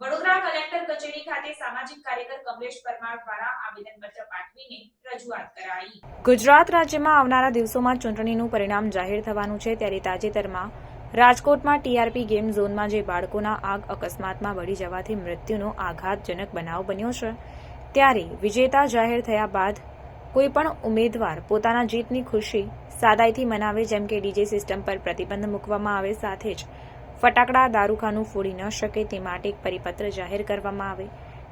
Vadodara collector કચેરી ખાતે સામાજિક કાર્યકર કમલેશ પરમાર દ્વારા આવેદનપત્ર પાઠવીને રજૂઆત કરાઈ. ગુજરાત રાજ્યમાં આવનારા દિવસોમાં ચૂંટણીનું પરિણામ જાહેર થવાનું છે ત્યારે તાજેતરમાં રાજકોટમાં ટીઆરપી ગેમ ઝોનમાં જે બાળકોના આગ અકસ્માતમાં બળી જવાથી મૃત્યુનો આઘાતજનક બનાવ બન્યો છે, ત્યારે વિજેતા જાહેર થયા બાદ કોઈપણ ઉમેદવાર પોતાના જીતની ખુશી સાદાઈથી મનાવે જેમ કે ડીજે સિસ્ટમ પર પ્રતિબંધ મૂકવામાં આવે સાથે જ ફટાકડા દારૂખાનું ફોડી ન શકે તે માટે એક પરિપત્ર જાહેર કરવામાં આવે.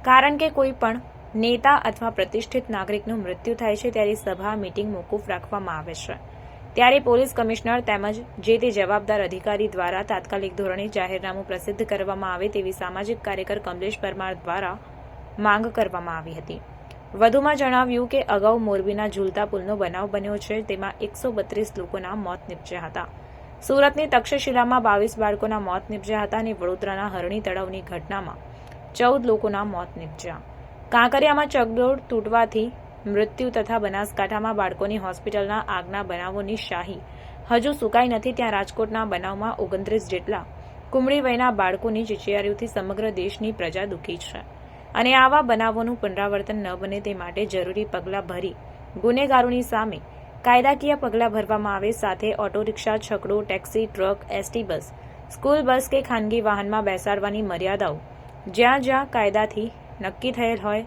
કારણ કે કોઈ પણ નેતા અથવા પ્રતિષ્ઠિત નાગરિકનું મૃત્યુ થાય છે ત્યારે સભા, મિટિંગ મોકૂફ રાખવામાં આવે છે. ત્યારે પોલીસ કમિશનર તેમજ જે તે જવાબદાર અધિકારી દ્વારા તાત્કાલિક ધોરણે જાહેરનામું પ્રસિદ્ધ કરવામાં આવે તેવી સામાજિક કાર્યકર કમલેશ પરમાર દ્વારા માંગ કરવામાં આવી હતી. વધુમાં જણાવ્યું કે અગાઉ મોરબીના ઝૂલતા પુલનો બનાવ બન્યો છે, તેમાં એકસો બત્રીસ લોકોના મોત નીપજ્યા હતા. સુરતની તક્ષશિલામાં બાવીસ બાળકોના મોત નીપજ્યા હતા અને વડોદરાના હરણી તળાવની ઘટનામાં ચૌદ લોકોના મોત નીપજ્યા. કાંકરિયામાં ચગડોળ તૂટવાથી મૃત્યુ તથા બનાસકાંઠામાં બાળકોની હોસ્પિટલના આગના બનાવોની શાહી. હજુ સુકાઈ નથી ત્યાં રાજકોટના બનાવમાં ઓગણત્રીસ જેટલા કુમળી વયના બાળકોની ચિચિયારીઓથી સમગ્ર દેશની પ્રજા દુઃખી છે. અને આવા બનાવોનું પુનરાવર્તન ન બને તે માટે જરૂરી પગલાં ભરી ગુનેગારોની સામે કાયદાકીય પગલાં ભરવામાં આવે સાથે ઓટો રિક્ષા, છકડો, taxi, truck, ST bus, school bus કે ખાનગી વાહનમાં બેસાડવાની મર્યાદાઓ. જ્યાં જ્યાં કાયદાથી નક્કી થયેલ હોય,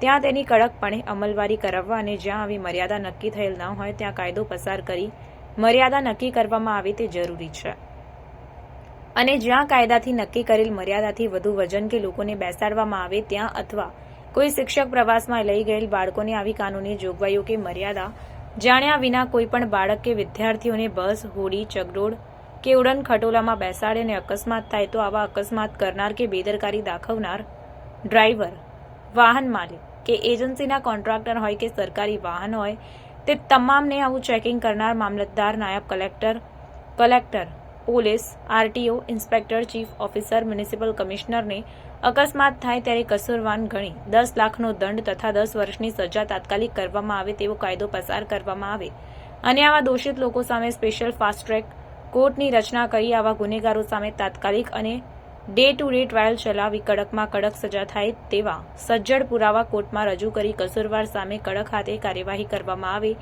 ત્યાં તેની કડકપણે અમલવારી કરાવવા અને જ્યાં આવી મર્યાદા નક્કી થયેલ ન હોય, ત્યાં કાયદો પસાર કરી મર્યાદા નક્કી કરવામાં આવે તે જરૂરી છે. અને જ્યાં કાયદાથી નક્કી કરેલ મર્યાદાથી વધુ વજન કે લોકોને બેસાડવામાં આવે, ત્યાં અથવા કોઈ શિક્ષક પ્રવાસમાં લઈ ગયેલ બાળકોને આવી કાનૂની જોગવાઈઓ કે મર્યાદા જાણ્યા વિના કોઈ પણ બાળક કે વિદ્યાર્થીઓને બસ, હોડી, ચગડોળ કે ઉડન ખટોલામાં બેસાડે અને અકસ્માત થાય તો આવા અકસ્માત કરનાર કે બેદરકારી દાખવનાર ડ્રાઈવર, વાહન માલિક કે એજન્સીના કોન્ટ્રાક્ટર હોય કે સરકારી વાહન હોય તે તમામને આવું ચેકિંગ કરનાર મામલતદાર, નાયબ collector collector police, RTO, inspector, chief officer, municipal કમિશનરને અકસ્માત થાય ત્યારે કસૂરવાન ગણી દસ લાખનો દંડ તથા દસ વર્ષની સજા તાત્કાલિક કરવામાં આવે તેવો કાયદો પસાર કરવામાં આવે. અને આવા દોષિત લોકો સામે સ્પેશિયલ ફાસ્ટ ટ્રેક કોર્ટની રચના કરી આવા ગુનેગારો સામે તાત્કાલિક અને ડે ટુ ડે ટ્રાયલ ચલાવી કડકમાં કડક સજા થાય તેવા સજ્જડ પુરાવા કોર્ટમાં રજૂ કરી કસૂરવાર સામે કડક હાથે કાર્યવાહી કરવામાં આવે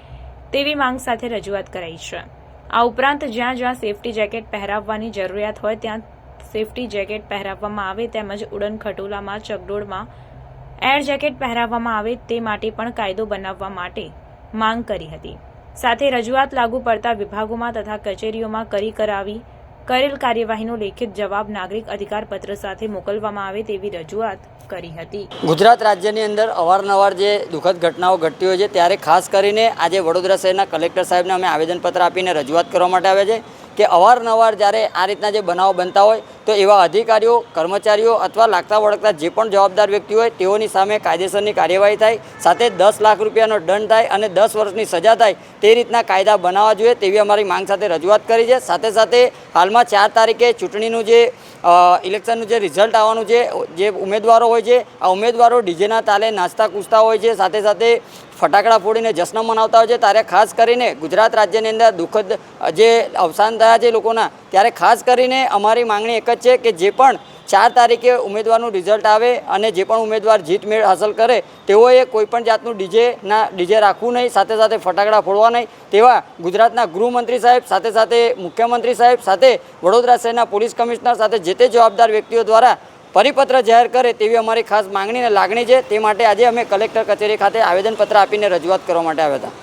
તેવી માંગ સાથે રજૂઆત કરાઈ છે. આ ઉપરાંત જ્યાં જ્યાં સેફટી જેકેટ પહેરાવવાની જરૂરિયાત હોય, ત્યાં સેફટી જેકેટ પહેરાવવામાં આવે, તેમજ ઉડન ખટોલામાં ચગડોળમાં એર જેકેટ પહેરાવવામાં આવે, તે માટે પણ કાયદો બનાવવા માટે માંગ કરી હતી. સાથે રજૂઆત લાગુ પડતા વિભાગોમાં તથા કચેરીઓમાં કરી કરાવી કરેલ કાર્યવાહીનો લેખિત જવાબ નાગરિક અધિકાર પત્ર સાથે મોકલવામાં આવે તેવી રજૂઆત કરી હતી. ગુજરાત રાજ્યની અંદર અવારનવાર જે દુઃખદ ઘટનાઓ ઘટતી હોય છે, ત્યારે ખાસ કરીને આજે વડોદરા શહેરના કલેક્ટર સાહેબને અમે આવેદનપત્ર આપીને રજૂઆત કરવા માટે આવે છે કે અવારનવાર જ્યારે આ રીતના જે બનાવો બનતા હોય તો એવા અધિકારીઓ, કર્મચારીઓ અથવા લાગતા વળગતા જે પણ જવાબદાર વ્યક્તિ હોય, તેઓની સામે કાયદેસરની કાર્યવાહી થાય, સાથે દસ લાખ રૂપિયાનો દંડ થાય અને દસ વર્ષની સજા થાય, તે રીતના કાયદા બનાવવા જોઈએ તેવી અમારી માંગ સાથે રજૂઆત કરી છે. સાથે સાથે હાલમાં ચાર તારીખે ચૂંટણીનું જે ઇલેક્શનનું જે રિઝલ્ટ આવવાનું છે, જે ઉમેદવારો હોય છે, આ ઉમેદવારો ડીજેના તાલે નાસ્તા કૂદતા હોય છે, સાથે સાથે ફટાકડા ફોડીને જશ્ન મનાવતા હોય છે, ત્યારે ખાસ કરીને ગુજરાત રાજ્યની અંદર દુઃખદ, જે અવસાન થયા છે લોકોના, ત્યારે ખાસ કરીને અમારી માંગણી એક છે કે જે પણ ચાર તારીખે ઉમેદવારનું રિઝલ્ટ આવે અને જે પણ ઉમેદવાર જીત મેળ હાંસલ કરે, તેઓએ કોઈ પણ જાતનું ડીજેના ડીજે રાખવું નહીં, સાથે સાથે ફટાકડા ફોડવા નહીં. તેવા ગુજરાતના ગૃહમંત્રી સાહેબ, સાથે સાથે મુખ્યમંત્રી સાહેબ, સાથે વડોદરા શહેરના પોલીસ કમિશનર, સાથે જે તે જવાબદાર વ્યક્તિઓ દ્વારા પરિપત્ર જાહેર કરે તેવી અમારી ખાસ માંગણી અને લાગણી છે. તે માટે આજે અમે કલેક્ટર કચેરી ખાતે આવેદનપત્ર આપીને રજૂઆત કરવા માટે આવ્યા હતા.